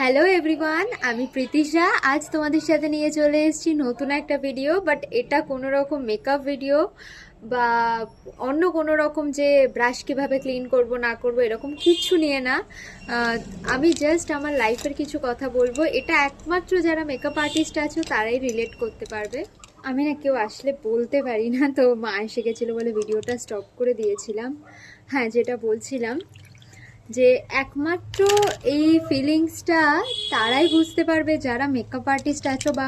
Hello everyone আমি প্রীতিশা। আজ তোমাদের সাথে নিয়ে চলে এসেছি নতুন একটা ভিডিও বাট এটা কোনো রকম মেকআপ ভিডিও বা অন্য কোনো রকম যে ব্রাশ কীভাবে ক্লিন করব, না করব, এরকম কিচ্ছু নিয়ে না। আমি জাস্ট আমার লাইফের কিছু কথা বলব। এটা একমাত্র যারা মেকআপ আর্টিস্ট আছো, তারাই রিলেট করতে পারবে। আমি না কেউ আসলে বলতে পারি না, তো মা এসে গেছিল বলে ভিডিওটা স্টপ করে দিয়েছিলাম। হ্যাঁ যেটা বলছিলাম। যে একমাত্র এই ফিলিংসটা তারাই বুঝতে পারবে যারা মেকআপ আর্টিস্ট আছো বা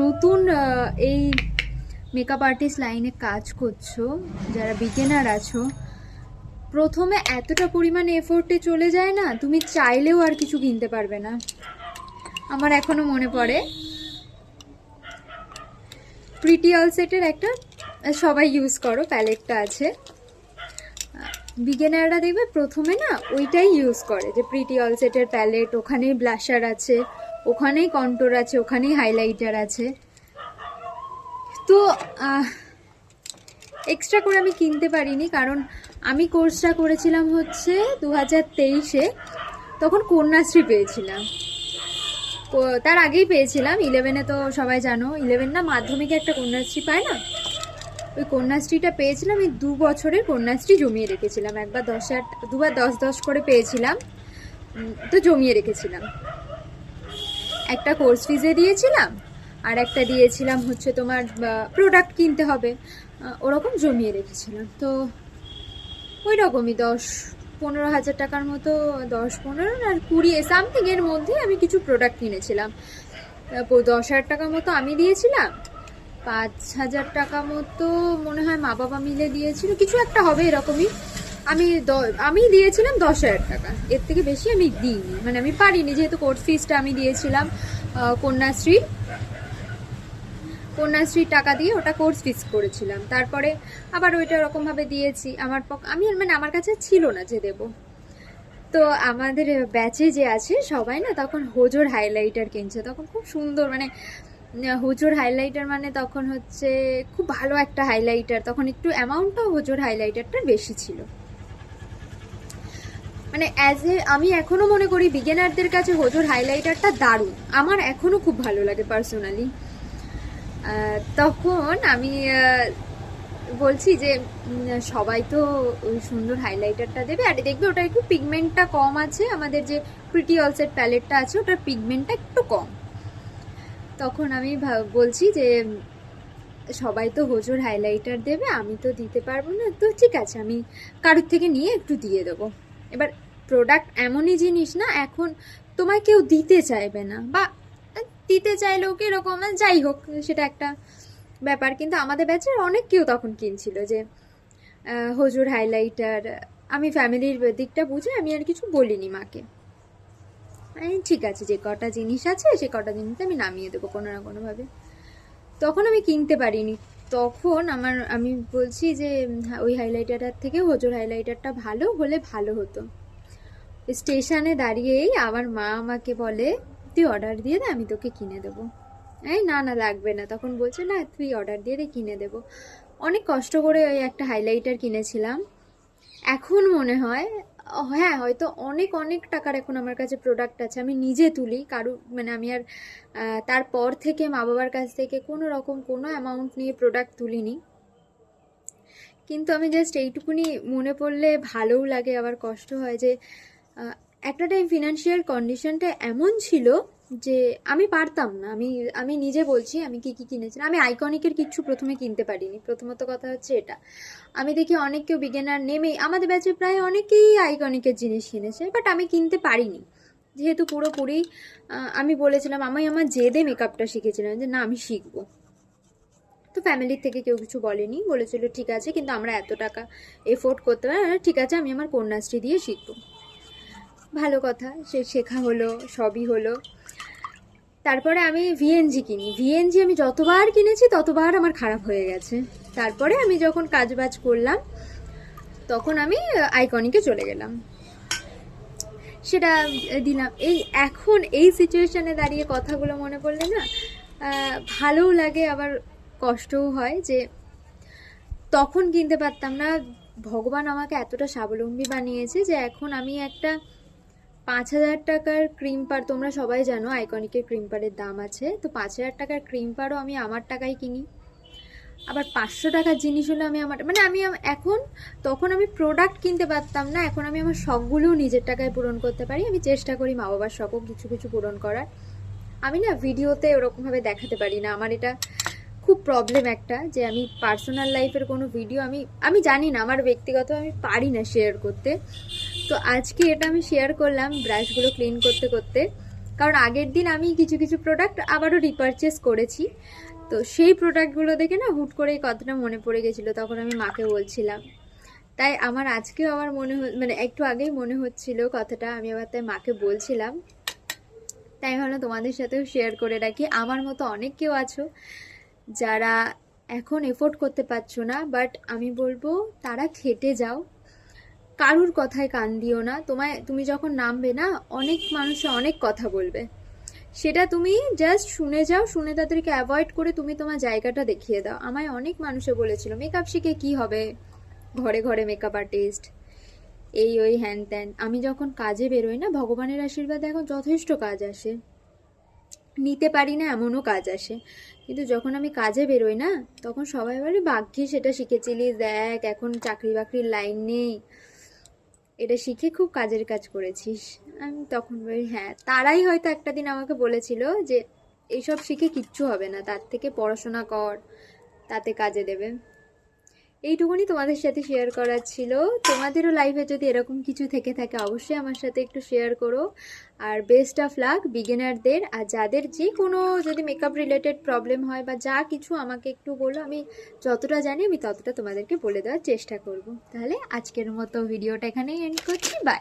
নতুন এই মেকআপ আর্টিস্ট লাইনে কাজ করছ, যারা বিগিনার আছো, প্রথমে এতটা পরিমাণে এফোর্টে চলে যায় না, তুমি চাইলেও আর কিছু কিনতে পারবে না। আমার এখনও মনে পড়ে প্রিটি অলসেটের একটা, সবাই ইউজ করো প্যালেটটা আছে। বিগিনাররা দেখবে প্রথমে না ওইটাই ইউজ করে যে প্রিটি অলসেটের প্যালেট ওখানেই ব্লাশার আছে, ওখানেই কন্টোর আছে, ওখানেই হাইলাইটার আছে। তো এক্সট্রা করে আমি কিনতে পারিনি কারণ আমি কোর্সটা করেছিলাম হচ্ছে দু হাজার তেইশে, তখন কন্যাশ্রী পেয়েছিলাম। তার আগেই পেয়েছিলাম ইলেভেনে তো সবাই জানো ইলেভেন না মাধ্যমিকে একটা কন্যাশ্রী পায় না? ওই কন্যাশ্রীটা পেয়েছিলাম, এই দু বছরের কন্যাশ্রী জমিয়ে রেখেছিলাম। একবার দশ হাজার দুবার দশ দশ করে পেয়েছিলাম। তো জমিয়ে রেখেছিলাম। একটা কোর্স ফিজে দিয়েছিলাম, আর একটা দিয়েছিলাম হচ্ছে তোমার প্রোডাক্ট কিনতে হবে। ওরকম জমিয়ে রেখেছিলাম। তো ওই রকমই দশ, পনেরো হাজার টাকার মতো, দশ পনেরো আর কুড়ি সামথিং এর মধ্যে আমি কিছু প্রোডাক্ট কিনেছিলাম। দশ হাজার টাকার মতো আমি দিয়েছিলাম। পাঁচ হাজার টাকা মতো মনে হয় মা বাবা মিলে দিয়েছিল। কিছু একটা হবে এরকমই। আমি আমি দিয়েছিলাম দশ হাজার টাকা। এর থেকে বেশি আমি দিইনি। মানে আমি পারিনি, যেহেতু কোর্স ফিসটা আমি দিয়েছিলাম কন্যাশ্রী। কন্যাশ্রীর টাকা দিয়ে ওটা কোর্স ফিস করেছিলাম। তারপরে আবার ওইটা ওরকমভাবে দিয়েছি। আমার আমি মানে আমার কাছে ছিল না যে দেবো। তো আমাদের ব্যাচে যে আছে, সবাই না তখন হোজোর হাইলাইটার কিনছে। তখন খুব সুন্দর মানে হোজোর হাইলাইটার মানে তখন হচ্ছে খুব ভালো একটা হাইলাইটার তখন একটু অ্যামাউন্টটাও হোজোর হাইলাইটারটা বেশি ছিল। মানে অ্যাজ এ আমি এখনও মনে করি বিগিনারদের কাছে হোজোর হাইলাইটারটা দারুণ। আমার এখনও খুব ভালো লাগে পার্সোনালি তখন আমি বলছি যে সবাই তো ওই সুন্দর হাইলাইটারটা দেবে। আর দেখবে ওটা একটু পিগমেন্টটা কম আছে। আমাদের যে প্রিটি অলসেট প্যালেটটা আছে, ওটার পিগমেন্টটা একটু কম। তখন আমি বলছি যে, সবাই তো হোজোর হাইলাইটার দেবে, আমি তো দিতে পারব না। তো ঠিক আছে, আমি কারোর থেকে নিয়ে একটু দিয়ে দেবো। এবার প্রোডাক্ট এমনই জিনিস না, এখন তোমায় কেউ দিতে চাইবে না বা দিতে চাইলেও কীরকম যাই হোক, সেটা একটা ব্যাপার। কিন্তু আমাদের ব্যাচের অনেক কেউ তখন কিনছিল যে হুজুর হাইলাইটার আমি ফ্যামিলির দিকটা বুঝে আমি আর কিছু বলিনি মাকে। ঠিক আছে, যে কটা জিনিস আছে, সে কটা জিনিস আমি নামিয়ে দেবো কোনো না কোনোভাবে। তখন আমি কিনতে পারিনি। তখন আমার, আমি বলছি যে, ওই হাইলাইটারটার থেকে হজুর হাইলাইটারটা ভালো হলে ভালো হতো। স্টেশনে দাঁড়িয়েই আমার মা আমাকে বলে, তুই অর্ডার দিয়ে দে, আমি তোকে কিনে দেবো। এই না না, লাগবে না। তখন বলছে, না, তুই অর্ডার দিয়ে দে, কিনে দেবো। অনেক কষ্ট করে ওই একটা হাইলাইটার কিনেছিলাম। এখন মনে হয় হ্যাঁ হয়তো অনেক অনেক টাকার এখন আমার কাছে প্রোডাক্ট আছে। আমি নিজে তুলি, কারু মানে আমি আর তারপর থেকে মা বাবার কাছ থেকে কোনো রকম কোনো অ্যামাউন্ট নিয়ে প্রোডাক্ট তুলিনি। কিন্তু আমি জাস্ট এইটুকুনি মনে পড়লে ভালোও লাগে, আবার কষ্ট হয় যে একটা টাইম ফিনান্সিয়াল কন্ডিশনটা এমন ছিল যে আমি পারতাম না। আমি আমি নিজে বলছি, আমি কি কি কিনেছিলাম আমি আইকনিকের কিচ্ছু প্রথমে কিনতে পারিনি। প্রথমত কথা হচ্ছে এটা। আমি দেখি অনেক কেউ বিগিনার নেমেই, আমাদের ব্যাচে প্রায় অনেকেই আইকনিকের জিনিস কিনেছে বাট আমি কিনতে পারিনি। যেহেতু পুরোপুরি আমি বলেছিলাম, আমি আমার জেদে মেকআপটা শিখেছিলাম যে না, আমি শিখব। তো ফ্যামিলির থেকে কেউ কিছু বলেনি, বলেছিল, ঠিক আছে, কিন্তু আমরা এত টাকা এফোর্ড করতে পারি ঠিক আছে, আমি আমার কন্যাশ্রী দিয়ে শিখব। ভালো কথা, সে শেখা হলো, সবই হলো। তারপরে আমি ভিএনজি কিনি। ভিএনজি আমি যতবার কিনেছি, ততবার আমার খারাপ হয়ে গেছে। তারপরে আমি যখন কাজবাজ করলাম, তখন আমি আইকনিকে চলে গেলাম। সেটা দিলাম। এই এখন এই সিচুয়েশানে দাঁড়িয়ে কথাগুলো মনে পড়লে না ভালোও লাগে, আবার কষ্টও হয় যে, তখন কিনতে পারতাম না। ভগবান আমাকে এতটা স্বাবলম্বী বানিয়েছে যে, এখন আমি একটা পাঁচ হাজার টাকার ক্রিম পার তোমরা সবাই জানো আইকনিকের ক্রিম পারের দাম আছে। তো পাঁচ হাজার টাকার ক্রিম পারও আমি আমার টাকায় কিনি। আবার পাঁচশো টাকার জিনিস হলো আমি আমার মানে আমি এখন তখন আমি প্রোডাক্ট কিনতে পারতাম না, এখন আমি আমার শখগুলোও নিজের টাকায় পূরণ করতে পারি। আমি চেষ্টা করি মা বাবার শখও কিছু কিছু পূরণ করার। আমি না ভিডিওতে ওরকমভাবে দেখাতে পারি না। আমার এটা খুব প্রবলেম একটা যে আমি পার্সোনাল লাইফের কোনো ভিডিও আমি আমি জানি না, আমার ব্যক্তিগত আমি পারি না শেয়ার করতে। তো আজকে এটা আমি শেয়ার করলাম ব্রাশগুলো ক্লিন করতে করতে। কারণ আগের দিন আমি কিছু কিছু প্রোডাক্ট আবারও রিপারচেস করেছি। তো সেই প্রোডাক্টগুলো দেখে না হুট করে এই কথাটা মনে পড়ে গেছিল, তখন আমি মাকে বলছিলাম। তাই আমার আজকেও আমার মনে মানে একটু আগেই মনে হচ্ছিল কথাটা, আমি আবার তাই মাকে বলছিলাম। তাই ভাবলাম তোমাদের সাথেও শেয়ার করে রাখি। আমার মতো অনেক কেউ আছো যারা এখন এফোর্ড করতে পারছ না বাট আমি বলব তারা খেটে যাও। কারুর কথায় কান দিও না। তোমায়, তুমি যখন নামবে না, অনেক মানুষে অনেক কথা বলবে। সেটা তুমি জাস্ট শুনে যাও, শুনে তাদেরকে অ্যাভয়েড করে তুমি তোমার জায়গাটা দেখিয়ে দাও। আমায় অনেক মানুষে বলেছিল মেকআপ শিখে কি হবে? ঘরে ঘরে মেকআপ আর্টিস্ট এই ওই হ্যান ত্যান। আমি যখন কাজে বেরোই না, ভগবানের আশীর্বাদে এখন যথেষ্ট কাজ আসে। নিতে পারি না, এমনও কাজ আসে। কিন্তু যখন আমি কাজে বেরোই না, তখন সবাই বলে, ভাগ্যে সেটা শিখেছিলি দেখ, এখন চাকরি বাকরির লাইন নেই। এটা শিখে খুব কাজের কাজ করেছিস। আমি তখন বলি হ্যাঁ। তারাই হয়তো একটা দিন আমাকে বলেছিল যে, এইসব শিখে কিচ্ছু হবে না। তার থেকে পড়াশোনা কর, তাতে কাজে দেবে। এইটুকুনি তোমাদের সাথে শেয়ার করার ছিল। তোমাদেরও লাইফে যদি এরকম কিছু থেকে থাকে, অবশ্যই আমার সাথে একটু শেয়ার করো। আর বেস্ট অফ লাক বিগিনারদের আর যাদের যে কোনো যদি মেকআপ রিলেটেড প্রবলেম হয় বা যা কিছু আমাকে একটু বলো, আমি যতটা জানি আমি ততটা তোমাদেরকে বলে দেওয়ার চেষ্টা করব। তাহলে আজকের মতো ভিডিওটা এখানেই এন্ড করছি। বাই